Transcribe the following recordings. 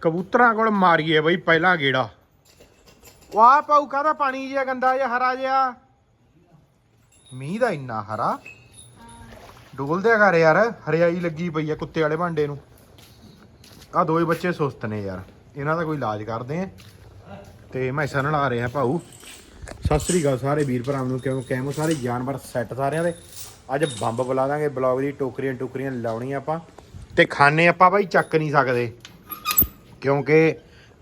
ਕਬੂਤਰਾਂ ਕੋਲ ਮਾਰੀਏ ਬਈ ਪਹਿਲਾਂ ਗੇੜਾ। ਵਾਹ ਪਾਉ ਕਾਹਦਾ ਪਾਣੀ ਜਿਹਾ ਗੰਦਾ ਜਿਹਾ, ਹਰਾ ਜਿਹਾ? ਮੀਂਹ ਦਾ ਇੰਨਾ ਹਰਾ? ਡੋਲਦਿਆ ਕਰ ਯਾਰ, ਹਰਿਆਈ ਲੱਗੀ ਪਈ ਆ ਕੁੱਤੇ ਵਾਲੇ ਭਾਂਡੇ ਨੂੰ। ਆ ਦੋਏ ਬੱਚੇ ਸੁਸਤ ਨੇ ਯਾਰ, ਇਹਨਾਂ ਦਾ ਕੋਈ ਇਲਾਜ ਕਰਦੇ ਆ। ਤੇ ਮੈਂ ਨਾਲ ਆ ਰਿਹਾ ਭਾਊ। ਸਤਿ ਸ੍ਰੀ ਅਕਾਲ ਸਾਰੇ ਵੀਰ ਭਰਾਵਾਂ ਨੂੰ, ਕਿਉਂ ਕੈਮੋ ਸਾਰੇ ਜਾਨਵਰ ਸੈੱਟ ਸਾਰਿਆਂ ਦੇ। ਅੱਜ ਬੰਬ ਬੁਲਾ ਦਾਂਗੇ, ਬਲੌਗ ਦੀ ਟੋਕਰੀਆਂ ਟੋਕਰੀਆਂ ਲਾਉਣੀਆਂ ਆਪਾਂ। ਤੇ ਖਾਣੇ ਆਪਾਂ ਬਾਈ ਚੱਕ ਨਹੀਂ ਸਕਦੇ। ਕਿਉਂਕਿ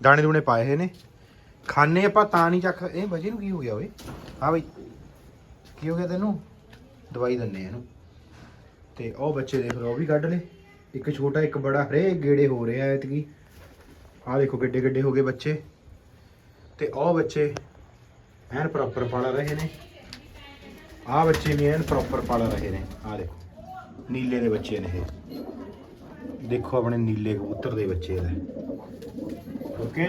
ਦਾਣੇ ਦੂਣੇ ਪਾਏ ਹੋਏ ਨੇ। ਖਾਣੇ ਆਪਾਂ ਤਾਂ ਨਹੀਂ ਚੱਕ ਇਹ ਵਜੇ ਨੂੰ ਕੀ ਹੋ ਗਿਆ ਓਏ? ਹਾਂ ਬਈ। ਕੀ ਹੋ ਗਿਆ ਤੈਨੂੰ? ਦਵਾਈ ਦਿੰਨੇ ਇਹਨੂੰ। ਤੇ ਉਹ ਬੱਚੇ ਦੇਖ ਲਓ, ਉਹ ਵੀ ਕੱਢ ਲੈ ਇੱਕ ਛੋਟਾ, ਇੱਕ ਬੜਾ। ਹਰੇ ਗੇੜੇ ਹੋ ਰਿਹਾ ਐਤਕੀ। ਆਹ ਦੇਖੋ ਕਿੱਡੇ ਕਿੱਡੇ ਹੋ ਗਏ ਬੱਚੇ। ਤੇ ਉਹ ਬੱਚੇ ਐਨ ਪ੍ਰੋਪਰ ਪਲ ਰਹੇ ਨੇ। ਆਹ ਬੱਚੇ ਵੀ ਐਨ ਪ੍ਰੋਪਰ ਪਲ ਰਹੇ ਨੇ। ਆਹ ਦੇਖੋ, ਨੀਲੇ ਦੇ ਬੱਚੇ ਨੇ ਇਹ। ਦੇਖੋ ਆਪਣੇ ਨੀਲੇ ਕਬੂਤਰ ਦੇ ਬੱਚੇ ਇਹਦੇ। ਓਕੇ?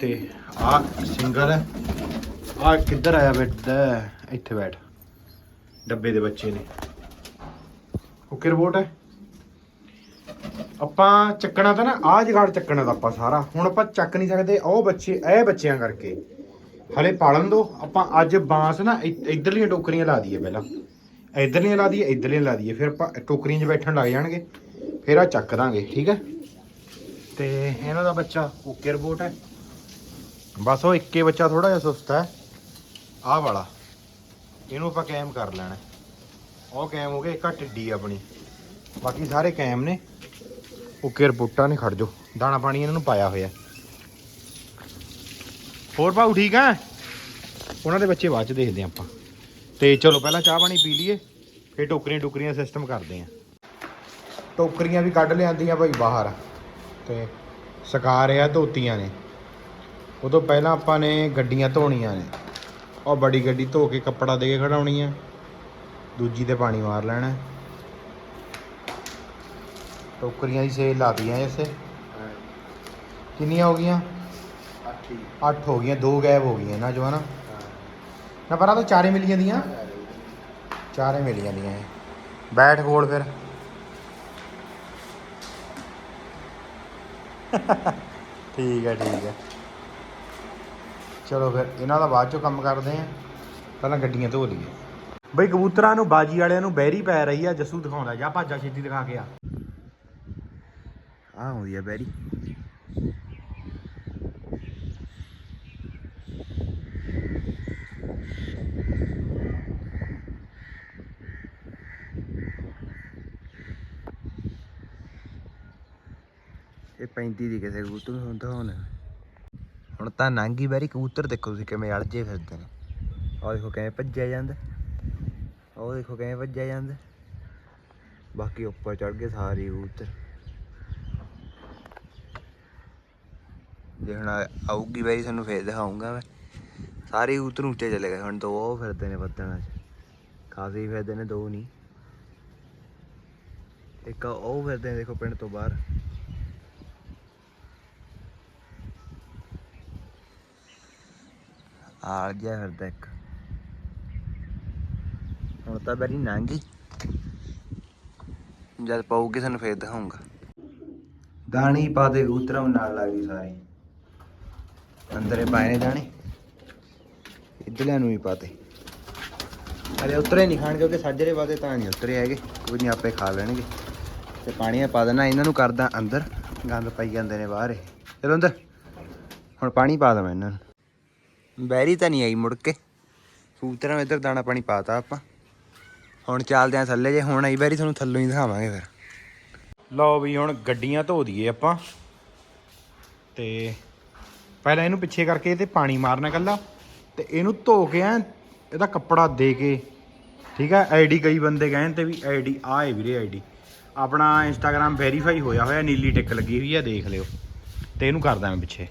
ਤੇ ਆਹ ਸਿੰਗਰ ਹੈ। ਆਹ ਕਿੱਧਰ ਆਇਆ ਬੈਠਦਾ ਇੱਥੇ ਬੈਠ। ਡੱਬੇ ਦੇ ਬੱਚੇ ਨੇ। ਓਕੇ, ਰਿਪੋਰਟ ਹੈ। ਆਪਾਂ ਚੱਕਣਾ ਤਾਂ ਨਾ, ਆਹ ਜਗਾੜ ਚੱਕਣਾ ਤਾਂ ਆਪਾਂ ਸਾਰਾ। ਹੁਣ ਆਪਾਂ ਚੱਕ ਨਹੀਂ ਸਕਦੇ, ਉਹ ਬੱਚੇ, ਇਹ ਬੱਚਿਆਂ ਕਰਕੇ। ਹਲੇ ਪਾਲਣ ਦੋ। ਆਪਾਂ ਅੱਜ ਬਾਂਸ ਨਾ, ਇ- ਇੱਧਰਲੀਆਂ ਟੋਕਰੀਆਂ ਲਾ ਦਈਏ ਪਹਿਲਾਂ। ਇੱਧਰਲੀਆਂ ਲਾ ਦਈਏ, ਇੱਧਰਲੀਆਂ ਲਾ ਦਈਏ। ਫਿਰ ਆਪਾਂ ਟੋਕਰੀਆਂ 'ਚ ਬੈਠਣ ਲੱਗ ਜਾਣਗੇ। ਫਿਰ ਆ ਚੱਕ ਦਾਂਗੇ, ਠੀਕ ਹੈ? ਤੇ ਇਹਨਾਂ ਦਾ ਬੱਚਾ ਓਕੇ ਰਿਪੋਰਟ ਹੈ। ਬਸ ਉਹ ਇੱਕੇ ਬੱਚਾ ਥੋੜਾ ਜਿਹਾ ਸੁਸਤ ਹੈ। ਆਹ ਵਾਲਾ। ਇਹਨੂੰ ਆਪਾਂ ਕੈਮ ਕਰ ਲੈਣਾ। ਉਹ ਕੈਮ ਹੋ ਗਿਆ ਇੱਕ ਟਿੱਡੀ ਆਪਣੀ। ਬਾਕੀ ਸਾਰੇ ਕੈਮ ਨੇ। ਓਕੇ ਰਿਪੋਰਟਾਂ ਨੇ ਖੜ ਜੋ ਦਾਣਾ ਪਾਣੀ ਇਹਨਾਂ ਨੂੰ ਪਾਇਆ ਹੋਇਆ। ਹੋਰ ਭਾਊ ਠੀਕ ਆ? ਉਹਨਾਂ ਦੇ ਬੱਚੇ ਬਾਅਦ ਚ ਦੇਖਦੇ ਹਾਂ ਆਪਾਂ। ਤੇ ਚਲੋ ਪਹਿਲਾਂ ਚਾਹ ਪਾਣੀ ਪੀ ਲਈਏ। ਫਿਰ ਟੋਕਰੀਆਂ ਟੋਕਰੀਆਂ ਸਿਸਟਮ ਕਰਦੇ ਆਂ ਟੋਕਰੀਆਂ ਵੀ ਕੱਢ ਲਿਆਂਦੀਆਂ ਭਾਈ ਬਾਹਰ। ਤੇ ਸਕਾ ਰਿਆ ਧੋਤੀਆਂ ਨੇ। ਉਦੋਂ ਪਹਿਲਾਂ ਆਪਾਂ ਨੇ ਗੱਡੀਆਂ ਧੋਣੀਆਂ ਨੇ। ਉਹ ਬੜੀ ਗੱਡੀ ਧੋ ਕੇ ਕੱਪੜਾ ਦੇ ਕੇ ਖੜਾਉਣੀ ਆ। ਦੂਜੀ ਤੇ ਪਾਣੀ ਮਾਰ ਲੈਣਾ। ਟੋਕਰੀਆਂ ਦੀ ਸੇਲ ਲਾਦੀਆਂ ਐਸੇ ਕਿੰਨੀਆਂ ਹੋ ਗਈਆਂ? 8 ਹੋ। ਗਈਆਂ ਦੋ ਗਾਇਬ ਹੋ ਗਈਆਂ ਨਾ ਜਵਾਨਾ। ਨਾ ਪਰਾਂ ਤਾਂ ਚਾਰੇ ਮਿਲ ਜਾਂਦੀਆਂ ਚਾਰੇ ਮਿਲ ਜਾਂਦੀਆਂ ਬੈਠ ਕੋਲ ਫਿਰ। ਠੀਕ ਹੈ ਠੀਕ ਹੈ। ਚਲੋ ਫਿਰ, ਇਹਨਾਂ ਦਾ ਬਾਅਦ ਚੋਂ ਕੰਮ ਕਰਦੇ ਆਂ ਪਹਿਲਾਂ ਗੱਡੀਆਂ ਧੋ ਲਈਏ। ਬਈ ਕਬੂਤਰਾਂ ਨੂੰ, ਬਾਜੀ ਵਾਲਿਆਂ ਨੂੰ ਬੈਰੀ ਪੈ ਰਹੀ ਆ, ਜੱਸੂ ਦਿਖਾਉਂਦਾ ਜਾ, ਭਾਜਾ ਛੇਤੀ ਦਿਖਾ ਕੇ ਆ। ਆ ਆਉਂਦੀ ਆ ਬੈਰੀ 35 ਦੀ ਕਿਸੇ ਕਬੂਤਰ ਨੂੰ ਹੁੰਦਾ ਹੁਣ। ਹੁਣ ਤਾਂ ਨਾਂਗੀ ਬੈਰੀ ਕਬੂਤਰ ਦੇਖੋ ਤੁਸੀਂ ਕਿਵੇਂ ਅੜਜੇ ਫਿਰਦੇ ਨੇ। ਆਹ ਦੇਖੋ ਕਿਵੇਂ ਭੱਜਿਆ ਜਾਂਦਾ। ਉਹ ਦੇਖੋ ਕਿਵੇਂ ਭੱਜਿਆ ਜਾਂਦਾ। ਬਾਕੀ ਉੱਪਰ ਚੜ ਗਏ ਸਾਰੇ ਕਬੂਤਰ। ਜੇ ਹੁਣ ਆਊਗੀ ਬਾਈ ਤੁਹਾਨੂੰ ਫੇਰ ਦਿਖਾਉਂਗਾ ਮੈਂ। ਸਾਰੇ ਕਬੂਤਰ ਉੱਚੇ ਚਲੇ ਗਏ। ਹੁਣ ਦੋ ਉਹ ਫਿਰਦੇ ਨੇ ਬੱਦਲਾਂ 'ਚ। ਖਾਸੇ ਫਿਰਦੇ ਨੇ, ਦੋ ਨਹੀਂ। ਇੱਕ ਉਹ ਫਿਰਦੇ ਨੇ ਦੇਖੋ ਪਿੰਡ ਤੋਂ ਬਾਹਰ। ਆ ਗਿਆ ਫਿਰਦਾ ਇੱਕ। ਹੁਣ ਤਾਂ ਬੈਰੀ ਨਾਂਗੀ ਜਦ ਪਾਉਗੀ ਸਾਨੂੰ ਫੇਰ ਦਿਖਾਉਂਗਾ। ਦਾਣੀ ਪਾ ਦੇ ਕਬੂਤਰਾਂ ਨਾਲ ਲੱਗ ਗਈ ਸਾਰੇ। ਅੰਦਰੇ ਪਾਏ ਨੇ ਦਾਣੇ। ਇੱਧਰਲਿਆਂ ਨੂੰ ਵੀ ਪਾਤੇ ਅਰੇ ਉਤਰੇ ਨਹੀਂ ਖਾਣ ਕਿਉਂਕਿ ਸਾਜਰੇ ਵਾਦੇ ਤਾਂ ਨਹੀਂ ਉਤਰੇ ਹੈਗੇ। ਕੋਈ ਨਹੀਂ ਆਪੇ ਖਾ ਲੈਣਗੇ। ਤੇ ਪਾਣੀ ਪਾ ਦੇਣਾ, ਇਹਨਾਂ ਨੂੰ ਕਰਦਾ ਅੰਦਰ। ਗੰਦ ਪਾਈ ਜਾਂਦੇ ਨੇ ਬਾਹਰ ਇਹ। ਚਲੋ ਅੰਦਰ। ਹੁਣ ਪਾਣੀ ਪਾ ਦਵਾਂ ਇਹਨਾਂ ਨੂੰ। ਬੈਰੀ ਤਾਂ ਨਹੀਂ ਆਈ ਮੁੜ ਕੇ। ਸੂਤਰਾਂ ਨੂੰ ਇੱਧਰ ਦਾਣਾ ਪਾਣੀ ਪਾਤਾ ਆਪਾਂ। ਹੁਣ ਚੱਲਦੇ ਆ ਥੱਲੇ ਜੇ, ਹੁਣ ਆਈ ਬੈਰੀ ਤੁਹਾਨੂੰ ਥੱਲੋਂ ਹੀ ਦਿਖਾਵਾਂਗੇ ਫਿਰ। ਲਓ ਵੀ ਹੁਣ ਗੱਡੀਆਂ ਧੋ ਦਈਏ ਆਪਾਂ। ਤੇ ਪਹਿਲਾਂ ਇਹਨੂੰ ਪਿੱਛੇ ਕਰਕੇ ਇਹ ਪਾਣੀ ਮਾਰਨਾ ਕੱਲਾ ਤੇ ਇਹਨੂੰ ਧੋ ਕੇ ਐ ਇਹਦਾ ਕੱਪੜਾ ਦੇ ਕੇ, ਠੀਕ ਹੈ ਆਈਡੀ ਕਈ ਬੰਦੇ ਕਹਿੰਦੇ ਤੇ ਵੀ ਆਈਡੀ ਆ ਹੈ ਵੀਰੇ ਆਈਡੀ ਆਪਣਾ ਇੰਸਟਾਗ੍ਰam ਵੈਰੀਫਾਈ ਹੋਇਆ ਹੋਇਆ, ਨੀਲੀ ਟਿਕ ਲੱਗੀ ਹੋਈ ਹੈ ਦੇਖ ਲਿਓ। ਤੇ ਇਹਨੂੰ ਕਰਦਾ ਮੈਂ ਪਿੱਛੇ।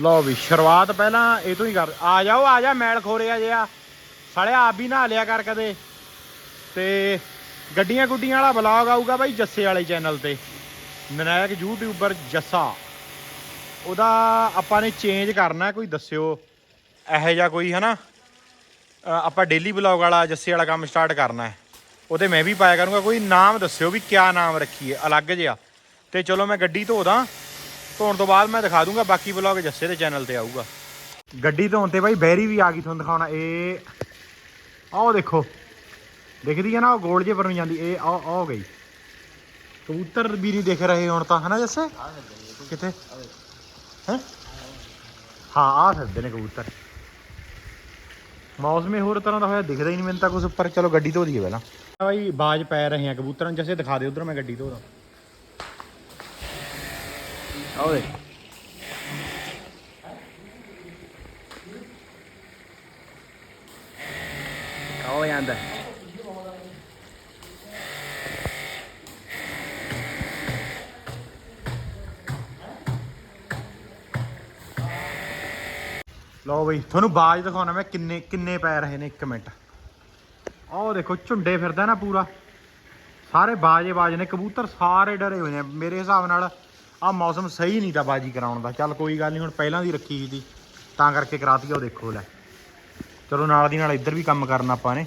ਲਓ ਵੀ ਸ਼ੁਰੂਆਤ ਪਹਿਲਾਂ ਇਹ ਤੋਂ ਹੀ ਕਰ। ਆ ਜਾਓ ਆ ਜਾ ਮੈਲ ਖੋਰਿਆ ਜਿਆ ਸਾਲਿਆ ਆਪ ਵੀ ਨਹਾ ਲਿਆ ਕਰ ਕਦੇ। ਤੇ ਗੱਡੀਆਂ ਗੁੱਡੀਆਂ ਵਾਲਾ ਬਲੌਗ ਆਊਗਾ ਬਾਈ ਜੱਸੇ ਵਾਲੇ ਚੈਨਲ ਤੇ। ਨਨਾਇਕ ਯੂਟਿਊਬਰ ਜੱਸਾ। ਉਹਦਾ ਆਪਾਂ ਨੇ ਚੇਂਜ ਕਰਨਾ ਕੋਈ ਦੱਸਿਓ। ਇਹੋ ਜਿਹਾ ਕੋਈ ਹਨਾ? ਅ, ਆਪਾਂ ਡੇਲੀ ਬਲੌਗ ਵਾਲਾ ਜੱਸੇ ਵਾਲਾ ਕੰਮ ਸਟਾਰਟ ਕਰਨਾ ਹੈ। ਉਹਦੇ ਮੈਂ ਵੀ ਪਾਇਆ ਕਰੂੰਗਾ। ਕੋਈ ਨਾਮ ਦੱਸਿਓ ਵੀ ਕਿਆ ਨਾਮ ਰੱਖੀਏ ਅਲੱਗ ਜਿਹਾ। ਤੇ ਚਲੋ ਮੈਂ ਗੱਡੀ ਧੋਦਾ। ਧੋਣ ਤੋਂ ਬਾਅਦ ਮੈਂ ਦਿਖਾ ਦੂੰਗਾ, ਬਾਕੀ ਵਲੌਗ ਜੱਸੇ ਦੇ ਚੈਨਲ ਤੇ ਆਊਗਾ। ਗੱਡੀ ਧੋਣ ਤੇ ਬਾਈ ਬੈਰੀ ਵੀ ਆ ਗਈ ਤੁਹਾਨੂੰ ਦਿਖਾਉਣਾ, ਇਹ ਆਹ ਦੇਖੋ, ਦਿਖਦੀ ਹੈ ਨਾ, ਉਹ ਗੋਲ ਜੇ ਪਰ ਨੂੰ ਜਾਂਦੀ, ਇਹ ਆਹ ਆਹ ਗਈ। ਕਬੂਤਰ ਵੀ ਨਹੀਂ ਦਿਖ ਰਹੇ ਹੁਣ ਤਾਂ, ਹਨਾ ਜੱਸੇ? ਕਿੱਥੇ? ਹੈ? ਹਾਂ ਆ ਫਿਰਦੇ ਨੇ ਕਬੂਤਰ। ਮੌਸਮ ਹੀ ਹੋਰ ਤਰ੍ਹਾਂ ਦਾ ਹੋਇਆ, ਦਿਖਦਾ ਹੀ ਨਹੀਂ ਮੈਨੂੰ ਤਾਂ ਕੁਝ ਉੱਪਰ। ਚਲੋ ਗੱਡੀ ਧੋ ਦਈਏ ਪਹਿਲਾਂ। ਬਾਈ, ਬਾਜ ਪੈ ਰਹੇ ਆ ਕਬੂਤਰਾਂ ਨੂੰ, ਜੱਸੇ ਦਿਖਾ ਦੇ ਉਧਰ ਮੈਂ ਗੱਡੀ ਧੋਦਾ ਆਓ ਦੇ ਹੋ ਜਾਂਦਾ ਲਓ ਬਈ, ਤੁਹਾਨੂੰ ਬਾਜ ਦਿਖਾਉਣਾ ਮੈਂ ਕਿੰਨੇ ਕਿੰਨੇ ਪੈ ਰਹੇ ਨੇ 1 ਮਿੰਟ। ਆਹ ਦੇਖੋ, ਝੁੰਡੇ ਫਿਰਦਾ ਨਾ ਪੂਰਾ। ਸਾਰੇ ਬਾਜੇ ਬਾਜ ਨੇ, ਕਬੂਤਰ ਸਾਰੇ ਡਰੇ ਹੋਏ ਨੇ। ਮੇਰੇ ਹਿਸਾਬ ਨਾਲ ਆ ਮੌਸਮ ਸਹੀ ਨਹੀਂ ਤਾਂ ਬਾਜੀ ਕਰਾਉਣ ਦਾ। ਚੱਲ ਕੋਈ ਗੱਲ ਨਹੀਂ, ਹੁਣ ਪਹਿਲਾਂ ਦੀ ਰੱਖੀ ਸੀ ਤਾਂ। ਕਰਕੇ ਕਰਾਤੀ ਉਹ ਦੇਖੋ ਲੈ। ਚਲੋ ਨਾਲ ਦੀ ਨਾਲ ਇੱਧਰ ਵੀ ਕੰਮ ਕਰਨਾ ਆਪਾਂ ਨੇ।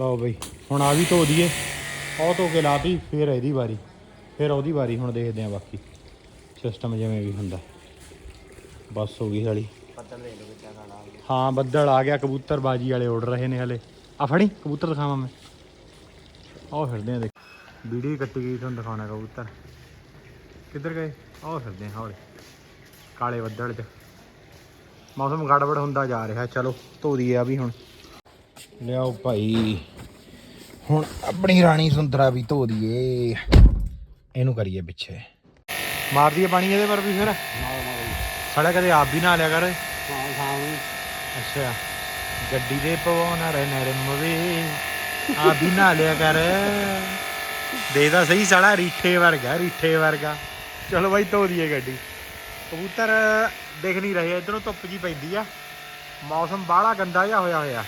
ਲਓ ਬਈ, ਹੁਣ ਆ ਵੀ ਧੋ ਦਈਏ। ਉਹ ਧੋ ਕੇ ਲਾਤੀ, ਫਿਰ ਇਹਦੀ ਵਾਰੀ। ਫਿਰ ਉਹਦੀ ਵਾਰੀ ਹੁਣ ਦੇਖਦੇ ਆ ਬਾਕੀ। ਸਿਸਟਮ ਜਿਵੇਂ ਵੀ ਹੁੰਦਾ। ਬਸ ਹੋ ਗਈ ਸਾਲੀ। ਹਾਂ, ਬੱਦਲ ਆ ਗਿਆ ਕਬੂਤਰ ਬਾਜੀ ਵਾਲੇ ਉੱਡ ਰਹੇ ਨੇ ਹਲੇ। ਆ ਫੜੀ, ਕਬੂਤਰ ਦਿਖਾਵਾਂ ਮੈਂ। ਉਹ ਫਿਰਦੇ ਆ, ਦੇਖ। ਵੀਡੀਓ ਕੱਟੀ ਗਈ ਤੁਹਾਨੂੰ ਦਿਖਾਉਣਾ ਕਬੂਤਰ। ਕਿੱਧਰ ਗਏ? ਆਹ ਫਿਰਦੇ ਆ ਹੌਲੇ। ਕਾਲੇ ਬੱਦਲ 'ਚ। ਮੌਸਮ ਗੜਬੜ ਹੁੰਦਾ ਜਾ ਰਿਹਾ ਚਲੋ ਧੋ ਦਈਏ ਆ ਵੀ ਹੁਣ। ਲਿਆਓ ਭਾਈ। ਹੁਣ ਆਪਣੀ ਰਾਣੀ ਸੁੰਦਰਾ ਵੀ ਧੋ ਦਈਏ। ਇਹਨੂੰ ਕਰੀਏ ਪਿੱਛੇ। ਮਾਰ ਦਈਏ ਪਾਣੀ ਇਹਦੇ ਪਰ ਵੀ ਫਿਰ? ਸਾਡਾ ਕਦੇ ਆਪ ਵੀ ਨਾ ਲਿਆ ਕਰ। ਅੱਛਾ। ਗੱਡੀ ਦੇ ਪਵਾਉਣਾ ਰਹਿ ਨਰਮ ਵੇ। ਆ ਵੀ ਨਾ ਲਿਆ ਕਰ। ਦੇਦਾ ਸਹੀ ਸਾਲਾ ਰੀਠੇ ਵਰਗਾ ਰੀਠੇ ਵਰਗਾ। ਚਲੋ ਬਾਈ, ਧੋ ਦਈਏ ਗੱਡੀ। ਕਬੂਤਰ ਦਿਖ ਨਹੀਂ ਰਹੇ, ਇਧਰੋਂ ਧੁੱਪ ਜੀ ਪੈਂਦੀ ਆ। ਮੌਸਮ ਬਾਹਲਾ ਗੰਦਾ ਜਿਹਾ ਹੋਇਆ ਹੋਇਆ।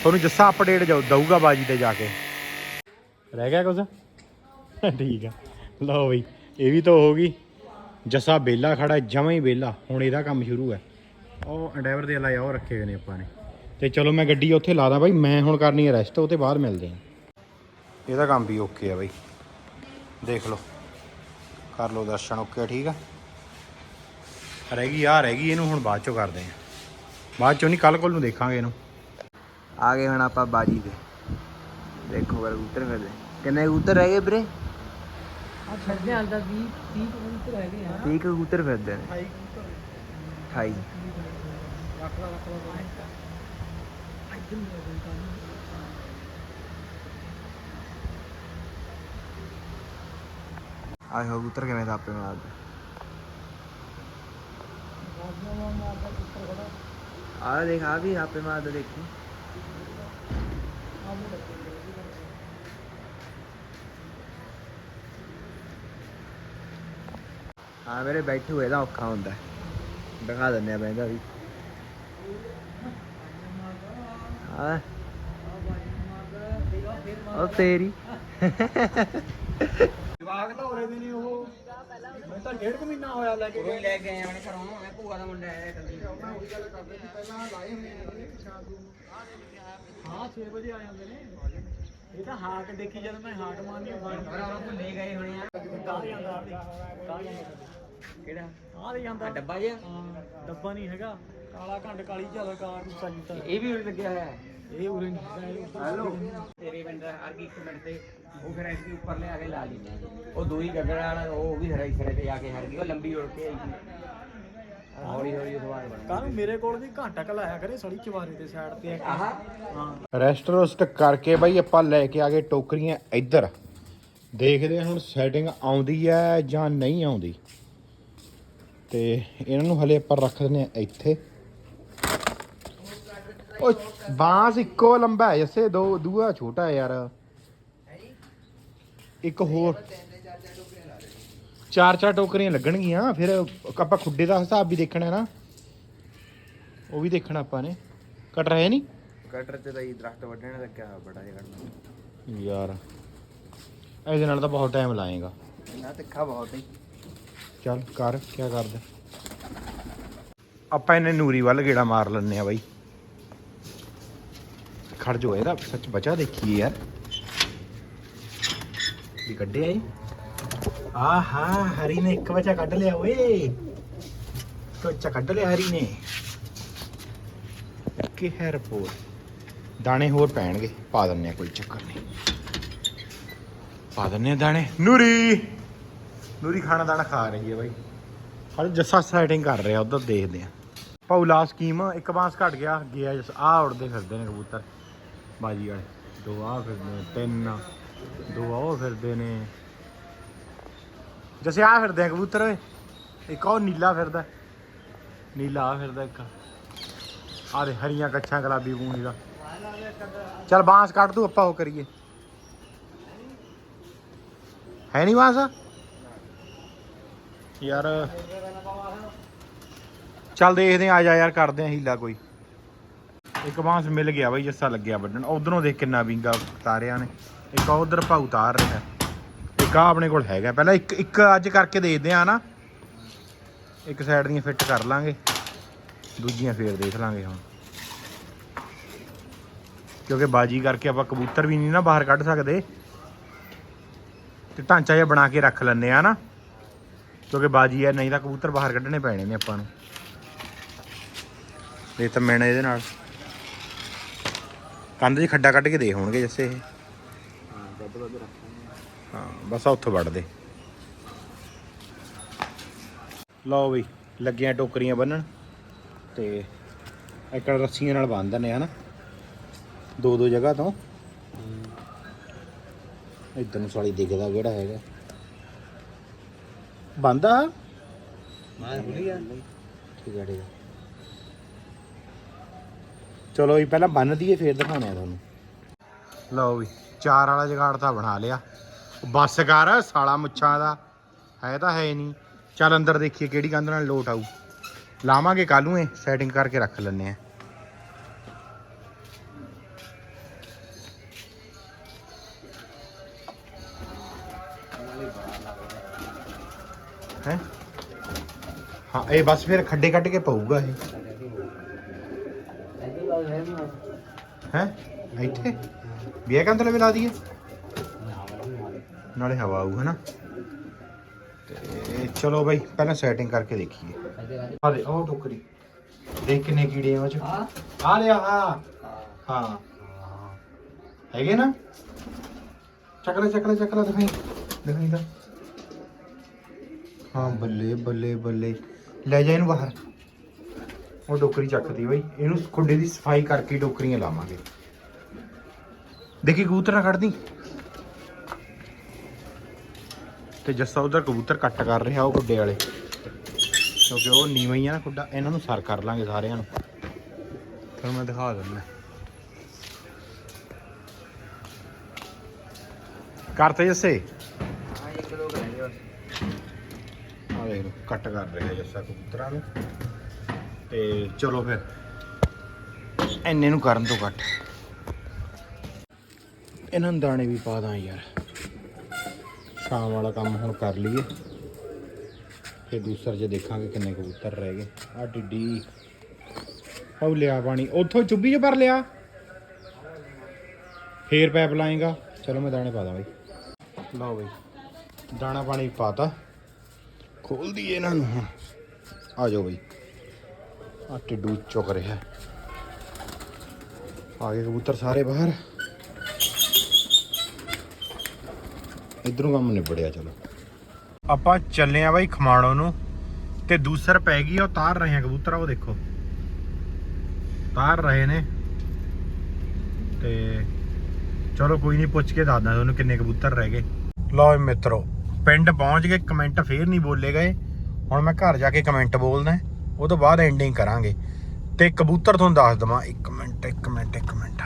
ਤੁਹਾਨੂੰ ਜੱਸਾ ਅਪਡੇਟ ਦਊਗਾ ਬਾਜੀ ਤੇ ਜਾ ਕੇ। ਰਹਿ ਗਿਆ ਕੁਝ ਠੀਕ ਆ। ਲਓ ਬਈ, ਇਹ ਵੀ ਤਾਂ ਹੋ ਗਈ। ਜੱਸਾ ਬੇਲਾ ਖੜਾ, ਜਮਾ ਹੀ ਬੇਲਾ ਹੁਣ ਇਹਦਾ ਕੰਮ ਸ਼ੁਰੂ ਹੈ। ਉਹ ਡਰਾਈਵਰ ਦੇ ਲਾਇਆ ਉਹ ਰੱਖੇ ਹੋਏ ਨੇ ਆਪਾਂ ਨੇ। ਤੇ ਚਲੋ ਮੈਂ ਗੱਡੀ ਉੱਥੇ ਲਾ ਦਾਂ ਬਾਈ। ਮੈਂ ਹੁਣ ਕਰਨੀ ਹੈ ਰੈਸਟ ਉਹ ਤੇ ਬਾਅਦ ਮਿਲਦੇ ਹਾਂ। ਇਹਦਾ ਕੰਮ ਵੀ ਓਕੇ ਆ ਬਾਈ। ਦੇਖ ਲਓ। ਕਰ ਲਓ ਦਰਸ਼ਨ ਓਕੇ ਆ, ਠੀਕ ਆ? ਰਹਿ ਗਈ ਆ ਰਹਿ ਗਈ ਇਹਨੂੰ ਹੁਣ ਬਾਅਦ ਚੋਂ ਕਰਦੇ ਹਾਂ ਬਾਅਦ ਚੋਂ ਨਹੀਂ ਕੱਲ ਕੋਲ ਨੂੰ ਦੇਖਾਂਗੇ ਇਹਨੂੰ। ਆ ਗਏ ਹੁਣ ਆਪਾਂ ਬਾਜੀ ਤੇ ਦੇਖੋ ਫਿਰ ਕਬੂਤਰ ਫਿਰਦੇ। ਕਿੰਨੇ ਕਬੂਤਰ ਰਹਿ ਗਏ ਵੀਰੇ? ਆ ਛੱਡਦੇ ਹਾਲ ਦਾ 20 30 ਕਬੂਤਰ ਹੈਗੇ ਆ। 30 ਕਬੂਤਰ ਫਿਰਦੇ ਨੇ। 28 ਰੱਖ ਲਾ ਰੱਖ ਲਾ ਇੱਧਰ ਨੂੰ ਕੋਈ ਕਿਵੇਂ ਥਾਪੇ ਮਾਰਦੇ। ਆ ਦੇਖ ਆ ਵੀ ਥਾਪੇ ਮਾਰਦੇ, ਦੇਖੀ। ਹਾਂ, ਮੇਰੇ ਬੈਠੇ ਹੋਏ ਦਾ ਔਖਾ ਹੁੰਦਾ। ਦਿਖਾ ਦਿੰਦੇ ਆ ਬੈਂਦਾ ਵੀ। ਹਾਂ। ਉਹ ਤੇਰੀ ਜਵਾਕ ਤਾਂ ਹੋਰੇ ਦੇ ਨਹੀਂ ਉਹ ਮੈਂ ਤਾਂ ਡੇਢ ਕੁ ਮਹੀਨਾ ਹੋਇਆ ਲੈ ਕੇ ਕੋਈ ਲੈ ਕੇ ਆਏ ਆਪਣੇ ਘਰੋਂ। ਮੈਂ ਭੂਆ ਦਾ ਮੁੰਡਾ ਆਇਆ ਕੱਲੀ ਹਾਂ 6 ਵਜੇ ਆ ਜਾਂਦੇ ਨੇ। ਇਹ ਤਾਂ ਹਾਕ ਦੇਖੀ ਜਦ ਮੈਂ ਹਾਕ ਮਾਰਨੀ ਉਹਨਾਂ ਨੂੰ ਭੁੱਲੇ ਗਏ ਹੋਣੇ ਆ। ਕਿਹੜਾ? ਆ ਜਾਂਦਾ ਡੱਬਾ ਜਿਹਾ? ਹਾਂ ਡੱਬਾ ਨਹੀਂ ਹੈਗਾ। ਕਾਲਾ ਘੰਡ ਕਾਲੀ ਝਾਲ ਕਾਰ ਨੂੰ ਸੰਜੀਤਾ ਇਹ ਵੀ ਉਰੇ ਲੱਗਿਆ ਹੋਇਆ ਹੈ। ਇਹ ਉਰੇ ਹੈਲੋ। ਤੇਰੇ ਬੰਦਾ ਹਰ ਕੀ ਇੱਕ ਮਿੰਟ ਤੇ ਉਹ ਫਿਰ ਐਸੀ ਉੱਪਰ ਲੈ ਆ ਕੇ ਲਾ ਲਈ ਉਹ ਦੂਈ ਗਗੜ ਵਾਲਾ ਉਹ ਵੀ ਹਰਾਈ ਸਿਰੇ ਤੇ ਆ ਕੇ ਹਰ ਗਈ। ਉਹ ਲੰਬੀ ਉੜ ਕੇ ਆਈ ਸੀ। ਹੌਲੀ ਹੌਲੀ ਸਵਾਰ ਬਣ ਕਾਹਨੂੰ ਮੇਰੇ ਕੋਲ ਵੀ ਘੰਟਾ ਕ ਲਾਇਆ ਕਰੇ ਸੜੀ ਚਵਾਰੇ ਦੇ ਸਾਈਡ ਤੇ ਆਹ। ਹਾਂ। ਰੈਸਟ ਰੋਸਟ ਕਰਕੇ ਬਾਈ ਆਪਾਂ ਲੈ ਕੇ ਆ ਗਏ ਟੋਕਰੀਆਂ ਇੱਧਰ। ਦੇਖਦੇ ਹਾਂ ਹੁਣ ਸੈਟਿੰਗ ਆਉਂਦੀ ਹੈ ਜਾਂ ਨਹੀਂ ਆਉਂਦੀ। ਤੇ ਇਹਨਾਂ ਨੂੰ ਹਲੇ ਆਪਾਂ ਰੱਖ ਦਿੰਦੇ ਆ ਇੱਥੇ। ਓ ਬਾਂਸ ਇੱਕੋ ਲੰਬਾ ਹੈ ਜੱਸੇ ਦੋ ਦੂਆ ਛੋਟਾ ਹੈ ਯਾਰ। ਇੱਕ ਹੋਰ। ਚਾਰ ਚਾਰ ਟੋਕਰੀਆਂ ਲੱਗਣਗੀਆਂ ਫਿਰ ਆਪਾਂ ਖੁੱਡੇ ਦਾ ਹਿਸਾਬ ਵੀ ਦੇਖਣਾ ਹੈ ਨਾ। ਉਹ ਵੀ ਦੇਖਣਾ ਆਪਾਂ ਨੇ। ਕੱਟ ਰਹੇ ਨਹੀਂ? ਕਟਰ ਤੇ ਤਾਂ ਇਹ ਦਰਖਤ ਵੱਢਣ ਲੱਗਿਆ ਹੋਇਆ ਬੜਾ ਜਿਹਾ ਯਾਰ ਇਹਦੇ ਨਾਲ ਤਾਂ ਬਹੁਤ ਟਾਈਮ ਲਾਏਗਾ। ਨਾ ਤਿੱਖਾ ਬਹੁਤ ਹੈ। ਚੱਲ ਕਰ ਕੀ ਕਰਦਾ। ਆਪਾਂ ਇਹਨੇ ਨੂਰੀ ਵੱਲ ਗੇੜਾ ਮਾਰ ਲੈਣੇ ਆ ਬਾਈ। ਖੜ ਜੋ ਇਹਦਾ ਸੱਚ ਬਚਾ ਦੇਖੀਏ ਯਾਰ। ਵੀ ਕੱਢਿਆ ਇਹ? ਆਹਾ, ਹਰੀ ਨੇ ਇੱਕ ਬੱਚਾ ਕੱਢ ਲਿਆ, ਓਏ। ਬੱਚਾ ਕੱਢ ਲਿਆ ਹਰੀ ਨੇ। ਕਿ ਹੈ ਰਿਪੋਰਟ? ਦਾਣੇ ਹੋਰ ਪੈਣਗੇ, ਪਾ ਦਿੰਨੇ ਆ, ਕੋਈ ਚੱਕਰ ਨਹੀਂ। ਪਾ ਦਿੰਨੇ ਆ ਦਾਣੇ। ਨੂਰੀ! ਨੂਰੀ ਖਾਣਾ ਦਾਣਾ ਖਾ ਰਹੀ ਹੈ ਬਾਈ। ਹਲ ਜੱਸਾ ਸੈਟਿੰਗ ਕਰ ਰਿਹਾ, ਉਧਰ ਦੇਖਦੇ ਆ। ਪੌਲਾ ਸਕੀਮ ਇੱਕ ਬਾਂਸ ਘਟ ਗਿਆ ਗਿਆ ਜਸ ਆ ਉੜਦੇ ਫਿਰਦੇ ਨੇ ਕਬੂਤਰ। ਬਾਜੀ ਵਾਲੇ ਦੋ ਆ ਫਿਰਦੇ ਨੇ ਤਿੰਨ ਦੋ ਆ ਉਹ ਫਿਰਦੇ ਨੇ। ਜਸੇ ਆ ਫਿਰਦੇ ਆ ਕਬੂਤਰ ਓਏ। ਇੱਕ ਉਹ ਨੀਲਾ ਫਿਰਦਾ। ਨੀਲਾ ਆ ਫਿਰਦਾ ਇੱਕ। ਆ ਦੇ ਹਰੀਆਂ ਕੱਛਾਂ ਗੁਲਾਬੀ ਪੂਣੀ ਦਾ। ਚੱਲ ਬਾਂਸ ਕੱਢ ਤੂੰ ਆਪਾਂ ਉਹ ਕਰੀਏ। ਹੈ ਨਹੀਂ ਬਾਂਸ? ਯਾਰ। ਚੱਲ ਦੇਖਦੇ ਆ, ਆ ਜਾ ਯਾਰ ਕਰਦੇ ਆ ਹੀਲਾ ਕੋਈ। ਇੱਕ ਬਾਂਸ ਮਿਲ ਗਿਆ ਬਈ, ਜੱਸਾ ਲੱਗਿਆ ਵੱਢਣ। ਉਧਰੋਂ ਦੇਖ ਕਿੰਨਾ ਵਿੰਗਾ ਤਾਰਿਆਂ ਨੇ। ਇੱਕ ਉਧਰ ਭਾਉ ਤਾਰ ਰਿਹਾ। ਇੱਕ ਆ ਆਪਣੇ ਕੋਲ ਹੈਗਾ। ਪਹਿਲਾਂ ਇੱਕ ਇੱਕ ਅੱਜ ਕਰਕੇ ਦੇਖਦੇ ਆ ਨਾ। ਇੱਕ ਸਾਈਡ ਦੀਆਂ ਫਿੱਟ ਕਰ ਲਾਂਗੇ। ਦੂਜੀਆਂ ਫੇਰ ਦੇਖ ਲਾਂਗੇ ਹੁਣ। ਕਿਉਂਕਿ ਬਾਜੀ ਕਰਕੇ ਆਪਾਂ ਕਬੂਤਰ ਵੀ ਨਹੀਂ ਨਾ ਬਾਹਰ ਕੱਢ ਸਕਦੇ। ਤੇ ਢਾਂਚਾ ਜਿਹਾ ਬਣਾ ਕੇ ਰੱਖ ਲੈਂਦੇ ਆ ਨਾ। ਕਿਉਂਕਿ ਬਾਜੀ ਹੈ ਨਹੀਂ ਤਾਂ ਕਬੂਤਰ ਬਾਹਰ ਕੱਢਣੇ ਪੈਣੇ ਨੇ ਆਪਾਂ ਨੂੰ। ਇਹ ਤਾਂ ਮੈਨੇ ਇਹਦੇ ਨਾਲ। ਕੰਧ 'ਚ ਖੱਡਾ ਕੱਢ ਕੇ ਦੇ ਹੋਣਗੇ ਜੱਸੇ ਇਹ। ਹਾਂ ਬਸ ਉੱਥੋਂ ਵੜ ਦੇ ਲਓ ਬਈ ਲੱਗੀਆਂ ਟੋਕਰੀਆਂ ਬੰਨਣ ਤੇ ਇੱਕ ਰੱਸੀਆਂ ਨਾਲ ਬੰਨ ਦਿੰਦੇ ਹਨਾ ਦੋ ਦੋ ਜਗ੍ਹਾ ਤੋਂ। ਇਧਰ ਨੂੰ ਸਾਲੀ ਦਿਖਦਾ ਕਿਹੜਾ ਹੈਗਾ। ਬੰਦਾ ਮਾਰ ਭੁਲਿਆ ਠੀਕ ਹੈ ਠੀਕ ਹੈ ਚਲੋ ਜੀ, ਪਹਿਲਾਂ ਬੰਨ ਦਈਏ, ਫੇਰ ਦਿਖਾਉਣੇ ਆ ਤੁਹਾਨੂੰ। ਲਓ ਵੀ, ਚਾਰ ਵਾਲਾ ਜਗਾੜ ਤਾਂ ਬਣਾ ਲਿਆ। ਬੱਸ ਕਰ, ਸਾਲਾ ਮੁੱਛਾਂ ਦਾ। ਹੈ ਤਾਂ ਹੈ ਨਹੀਂ। ਚੱਲ ਅੰਦਰ ਦੇਖੀਏ ਕਿਹੜੀ ਕੰਧ ਨਾਲ ਲੋਟ ਆਊ। ਲਾਵਾਂਗੇ ਕੱਲ ਨੂੰ ਇਹ ਸੈਟਿੰਗ ਕਰਕੇ ਰੱਖ ਲੈਣੇ ਆ। ਹੈ? ਹਾਂ, ਇਹ ਬਸ ਫਿਰ ਖੱਡੇ ਕੱਢ ਕੇ ਪਊਗਾ ਇਹ। ਹੈ? ਇੱਥੇ? ਵੀ ਇਹ ਕੰਧ ਲਵੇ ਲਾ ਦਈਏ। ਨਾਲੇ ਹਵਾ ਆਊ ਹਨਾ? ਤੇ ਚਲੋ ਬਾਈ ਪਹਿਲਾਂ ਸੈਟਿੰਗ ਕਰਕੇ ਦੇਖੀਏ। ਆ ਦੇ ਉਹ ਟੋਕਰੀ। ਦੇਖ ਕਿੰਨੇ ਕੀੜੇ ਆ ਉਹ ਚ। ਆ ਲਿਆ ਹਾਂ। ਹਾਂ। ਹੈਗੇ ਨਾ? ਚੱਕਲਾ ਚੱਕਲਾ ਚੱਕਲਾ ਦਿਖਾਈ। ਦਿਖਾਈ ਤਾਂ। ਹਾਂ ਬੱਲੇ ਬੱਲੇ ਬੱਲੇ। ਲੈ ਜਾ ਇਹਨੂੰ ਬਾਹਰ। ਉਹ ਟੋਕਰੀ ਚੱਕਦੀ ਬਈ। ਇਹਨੂੰ ਖੁੱਡੇ ਦੀ ਸਫ਼ਾਈ ਕਰਕੇ ਟੋਕਰੀਆਂ ਲਾਵਾਂਗੇ। ਦੇਖੀ ਕਬੂਤਰ ਨਾ ਕੱਢਦੀ ਤੇ ਜੱਸਾ ਉਧਰ ਕਬੂਤਰ ਕੱਟ ਕਰ ਰਿਹਾ ਉਹ ਖੁੱਡੇ ਵਾਲੇ। ਕਿਉਂਕਿ ਉਹ ਨੀਵਾਂ ਹੀ ਆ ਨਾ ਖੁੱਡਾ ਇਹਨਾਂ ਨੂੰ ਸਰ ਕਰ ਲਾਂਗੇ ਸਾਰਿਆਂ ਨੂੰ। ਫਿਰ ਮੈਂ ਦਿਖਾ ਦਿੰਦਾ। ਕਰਤੇ ਜੱਸੇ। ਹਾਂ ਇੱਕ ਦੋ ਕਰ ਲਿਓ ਆ ਦੇਖ ਲਓ ਕੱਟ ਕਰ ਰਿਹਾ ਜੱਸਾ ਕਬੂਤਰਾਂ ਨੂੰ। ਤੇ ਚਲੋ ਫਿਰ। ਇੰਨੇ ਨੂੰ ਕਰਨ ਤੋਂ ਘੱਟ। ਇਹਨਾਂ ਨੂੰ ਦਾਣੇ ਵੀ ਪਾ ਦਾਂ ਯਾਰ। ਸ਼ਾਮ ਵਾਲਾ ਕੰਮ ਹੁਣ ਕਰ ਲਈਏ। ਫਿਰ ਦੂਸਰ ਜੇ ਦੇਖਾਂਗੇ ਕਿੰਨੇ ਕਬੂਤਰ ਰਹਿ ਗਏ। ਆ ਟਿੱਡੀ ਉਹ ਲਿਆ ਪਾਣੀ। ਉੱਥੋਂ ਚੁੱਭੀ ਚ ਭਰ ਲਿਆ। ਫੇਰ ਪੈਪ ਲਾਏਗਾ। ਚਲੋ ਮੈਂ ਦਾਣੇ ਪਾ ਦਾਂ ਬਾਈ। ਲਓ ਬਾਈ। ਦਾਣਾ ਪਾਣੀ ਪਾਤਾ। ਖੋਲ ਦਈਏ ਇਹਨਾਂ ਨੂੰ ਹੁਣ। ਆ ਜਾਓ ਬਾਈ। ਆ ਟਿੱਡੂ ਚੁੱਕ ਰਿਹਾ। ਆ ਗਏ ਕਬੂਤਰ ਸਾਰੇ ਬਾਹਰ। ਇਧਰੋਂ ਕੰਮ ਨਿਬੜਿਆ ਚਲੋ। ਆਪਾਂ ਚੱਲੇ ਆ ਬਾਈ ਖਮਾਣੋ ਨੂੰ ਤੇ ਦੂਸਰ ਪੈ ਗਈ ਆ, ਉਹ ਤਾਰ ਰਹੇ ਆ ਕਬੂਤਰ ਉਹ ਦੇਖੋ। ਤਾਰ ਰਹੇ ਨੇ। ਤੇ ਚਲੋ ਕੋਈ ਨਹੀਂ ਪੁੱਛ ਕੇ ਦੱਸਦਾ ਤੁਹਾਨੂੰ ਕਿੰਨੇ ਕਬੂਤਰ ਰਹਿ ਗਏ। ਲਓ ਮਿੱਤਰੋ ਪਿੰਡ ਪਹੁੰਚ ਗਏ ਕਮੈਂਟ ਫੇਰ ਨਹੀਂ ਬੋਲੇ ਗਏ। ਹੁਣ ਮੈਂ ਘਰ ਜਾ ਕੇ ਕਮੈਂਟ ਬੋਲਦਾ। ਉਹ ਤੋਂ ਬਾਅਦ ਐਂਡਿੰਗ ਕਰਾਂਗੇ। ਤੇ ਕਬੂਤਰ ਤੁਹਾਨੂੰ ਦੱਸ ਦਵਾਂ 1 ਮਿੰਟ 1 ਮਿੰਟ 1 ਮਿੰਟ।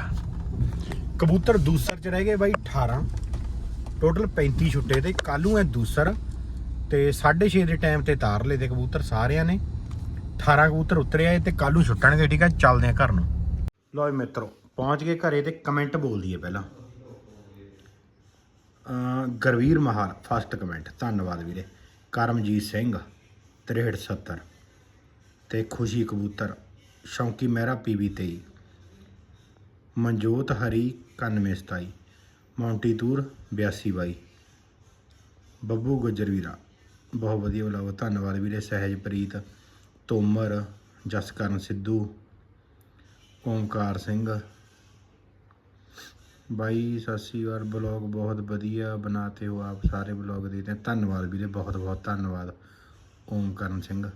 ਕਬੂਤਰ ਦੂਸਰ ਚ ਰਹਿ ਗਏ ਬਾਈ 18 ਟੋਟਲ 35 ਛੁੱਟੇ ਤੇ ਕੱਲੂ ਹੈ ਦੂਸਰ? ਤੇ 6:30 ਦੇ ਟਾਈਮ ਤੇ ਤਾਰ ਲਏ ਤੇ ਕਬੂਤਰ ਸਾਰਿਆਂ ਨੇ। 18 ਕਬੂਤਰ ਉਤਰੇ ਆਏ ਤੇ ਕੱਲੂ ਛੁੱਟਣਗੇ ਠੀਕ ਆ? ਚੱਲਦੇ ਆ ਘਰ ਨੂੰ। ਲਓ ਜੀ ਮਿੱਤਰੋ, ਪਹੁੰਚ ਗਏ ਘਰੇ ਤੇ ਕਮੈਂਟ ਬੋਲ ਦਈਏ ਪਹਿਲਾਂ। ਅਮ ਗੁਰਵੀਰ ਮਹਾਰ ਫਸਟ ਕਮੈਂਟ ਧੰਨਵਾਦ ਵੀਰੇ। ਕਰਮਜੀਤ ਸਿੰਘ 6370 ਤੇ ਖੁਸ਼ੀ ਕਬੂਤਰ, ਸ਼ੌਂਕੀ ਮਹਿਰਾ ਪੀਵੀ 23 ਮਨਜੋਤ ਹਰੀ 9127 ਮਾਉਂਟੀ ਤੂਰ 82 ਬਾਈ। ਬੱਬੂ ਗੁੱਜਰ ਵੀਰਾ ਬਹੁਤ ਵਧੀਆ ਬਲੌਗ ਧੰਨਵਾਦ ਵੀਰੇ ਸਹਿਜਪ੍ਰੀਤ ਤੋਮਰ, ਜਸਕਰਨ ਸਿੱਧੂ, ਓਮਕਾਰ ਸਿੰਘ। ਬਾਈ, ਸਤਿ ਸ਼੍ਰੀ ਅਕਾਲ। ਬਲੌਗ ਬਹੁਤ ਵਧੀਆ ਬਣਾਤੇ ਹੋ ਆਪ ਸਾਰੇ ਬਲੌਗ ਦੇ हैं ਧੰਨਵਾਦ ਵੀਰੇ ਬਹੁਤ ਬਹੁਤ ਧੰਨਵਾਦ। ਓਮਕਰਨ ਸਿੰਘ।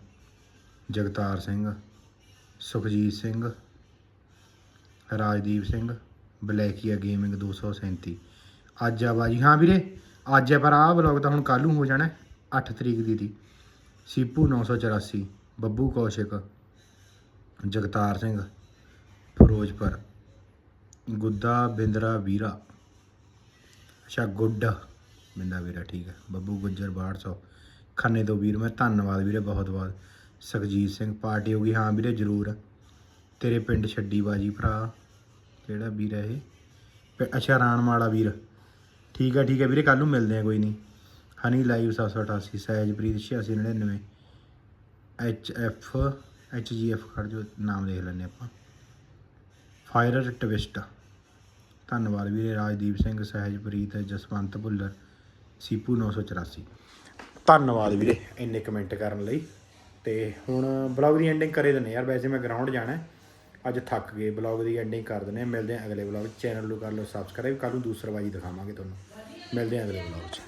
ਜਗਤਾਰ ਸਿੰਘ, ਸੁਖਜੀਤ ਸਿੰਘ, ਰਾਜਦੀਪ ਸਿੰਘ, ਬਲੈਕੀਆ ਗੇਮਿੰਗ 237 ਅੱਜ ਆ ਬਾਜੀ। ਹਾਂ ਵੀਰੇ, ਅੱਜ ਹੈ ਪਰ ਆਹ ਬਲੌਗ ਤਾਂ ਹੁਣ ਕੱਲ੍ਹ ਨੂੰ ਹੋ ਜਾਣਾ 8 ਤਰੀਕ ਦੀ ਦੀ ਸੀਪੂ 984 ਬੱਬੂ ਕੌਸ਼ਿਕ, ਜਗਤਾਰ ਸਿੰਘ, ਫਿਰੋਜ਼ਪੁਰ, ਗੁੱਦਾ ਬਿੰਦਰਾ ਵੀਰਾ, ਅੱਛਾ ਗੁੱਡ, ਬਿੰਦਾ ਵੀਰਾ ਠੀਕ ਹੈ, ਬੱਬੂ ਗੁੱਜਰ 6200 ਖੰਨੇ ਤੋਂ ਵੀਰ, ਮੈਂ ਧੰਨਵਾਦ ਵੀਰੇ ਬਹੁਤ ਬਹੁਤ ਸੁਖਜੀਤ ਸਿੰਘ ਪਾਰਟੀ ਹੋ ਗਈ। ਹਾਂ ਵੀਰੇ, ਜ਼ਰੂਰ ਤੇਰੇ ਪਿੰਡ ਛੱਡੀ ਬਾਜੀ ਭਰਾ। ਕਿਹੜਾ ਵੀਰ ਹੈ ਇਹ? ਪ- ਅੱਛਾ, ਰਾਣਮਾਲਾ ਵੀਰ। ਠੀਕ ਹੈ ਠੀਕ ਹੈ ਵੀਰੇ ਕੱਲ ਨੂੰ ਮਿਲਦੇ ਆ, ਕੋਈ ਨਹੀਂ। Honey live 788 Sehajpreet 8699 H F, H G F ਖੜ ਜੋ ਨਾਮ ਦੇਖ ਲੈਂਦੇ ਆਪਾਂ। ਫਾਇਰਰ ਟਵਿਸਟ ਧੰਨਵਾਦ ਵੀਰੇ, ਰਾਜਦੀਪ ਸਿੰਘ, ਸਹਿਜਪ੍ਰੀਤ, ਜਸਵੰਤ ਭੁੱਲਰ, ਸੀਪੂ 984 ਧੰਨਵਾਦ ਵੀਰੇ, ਇੰਨੇ ਕਮੈਂਟ ਕਰਨ ਲਈ। ਤੇ ਹੁਣ ਬਲੌਗ ਦੀ ਐਂਡਿੰਗ ਕਰੇ ਦਿੰਦੇ ਯਾਰ, ਵੈਸੇ ਮੈਂ ਗਰਾਊਂਡ ਜਾਣਾ ਅੱਜ ਥੱਕ ਗਏ ਬਲੌਗ ਦੀ ਐਂਡਿੰਗ ਕਰ ਦਿੰਦੇ ਹਾਂ। ਮਿਲਦੇ ਹਾਂ ਅਗਲੇ ਬਲੌਗ ਚੈਨਲ ਨੂੰ ਕਰ ਲਓ ਸਬਸਕ੍ਰਾਈਬ ਕੱਲ ਨੂੰ ਦੂਸਰਾ ਵਾਰੀ ਦਿਖਾਵਾਂਗੇ ਤੁਹਾਨੂੰ। ਮਿਲਦੇ ਹਾਂ ਅਗਲੇ ਬਲੌਗ 'ਚ।